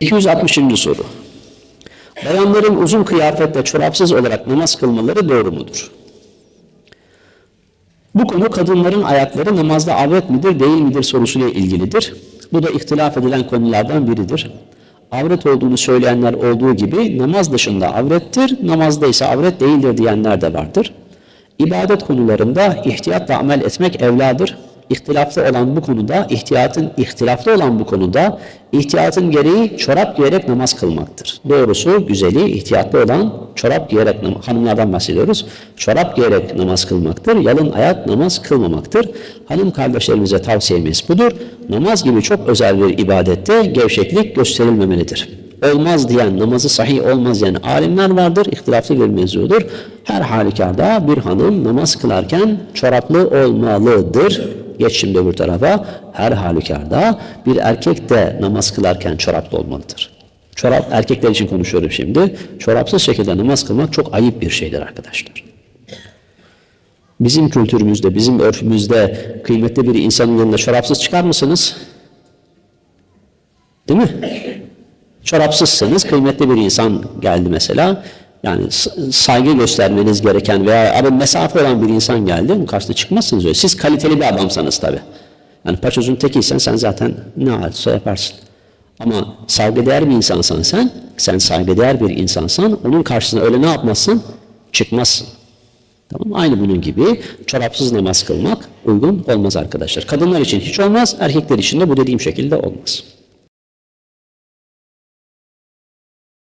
...260. soru. Bayanların uzun kıyafetle çorapsız olarak namaz kılmaları doğru mudur? Bu konu kadınların ayakları namazda avret midir değil midir sorusuyla ilgilidir. Bu da ihtilaf edilen konulardan biridir. Avret olduğunu söyleyenler olduğu gibi namaz dışında avrettir, namazda ise avret değildir diyenler de vardır. İbadet konularında ihtiyatla amel etmek evladır. İhtilaflı olan bu konuda, ihtiyatın ihtilaflı olan bu konuda ihtiyatın gereği çorap giyerek namaz kılmaktır. Doğrusu güzeli ihtiyatlı olan çorap giyerek hanımlardan bahsediyoruz. Çorap giyerek namaz kılmaktır. Yalın ayak namaz kılmamaktır. Hanım kardeşlerimize tavsiyemiz budur. Namaz gibi çok özel bir ibadette gevşeklik gösterilmemelidir olmaz diyen, namazı sahih olmaz diyen alimler vardır. İhtilaflı bir mevzudur. Her halükarda bir hanım namaz kılarken çoraplı olmalıdır. Geç şimdi öbür tarafa. Her halükarda bir erkek de namaz kılarken çoraplı olmalıdır. Çorap, erkekler için konuşuyorum şimdi. Çorapsız şekilde namaz kılmak çok ayıp bir şeydir arkadaşlar. Bizim kültürümüzde, bizim örfümüzde kıymetli bir insanın yanında çorapsız çıkar mısınız? Değil mi? Çorapsızsınız, kıymetli bir insan geldi mesela. Yani saygı göstermeniz gereken veya abi mesafe olan bir insan geldi. Karşısına çıkmazsınız öyle. Siz kaliteli bir adamsanız tabii. Yani paçozun tekiysen sen zaten ne halse yaparsın. Ama saygıdeğer bir insansan sen, sen saygıdeğer bir insansan onun karşısına öyle ne yapmazsın? Çıkmazsın. Tamam? Aynı bunun gibi çorapsız namaz kılmak uygun olmaz arkadaşlar. Kadınlar için hiç olmaz, erkekler için de bu dediğim şekilde olmaz.